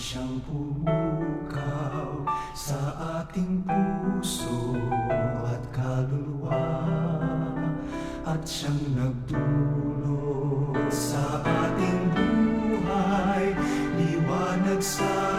siyang pumukaw sa ating puso at kaluluwa at siyang nagdulot outside.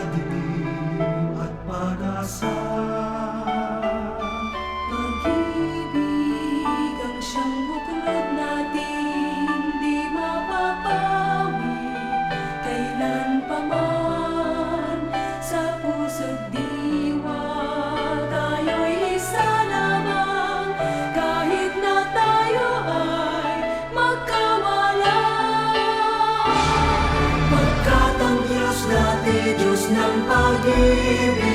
be.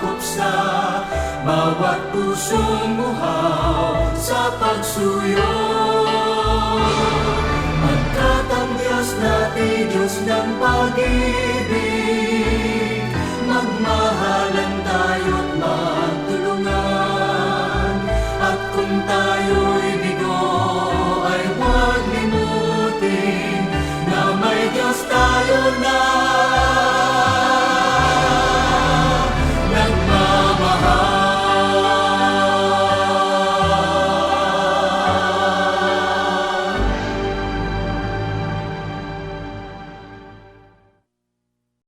sakop sa bawat pusong buhaw sa pagsuyo. Magkatangyas natin Diyos ng pag-ibig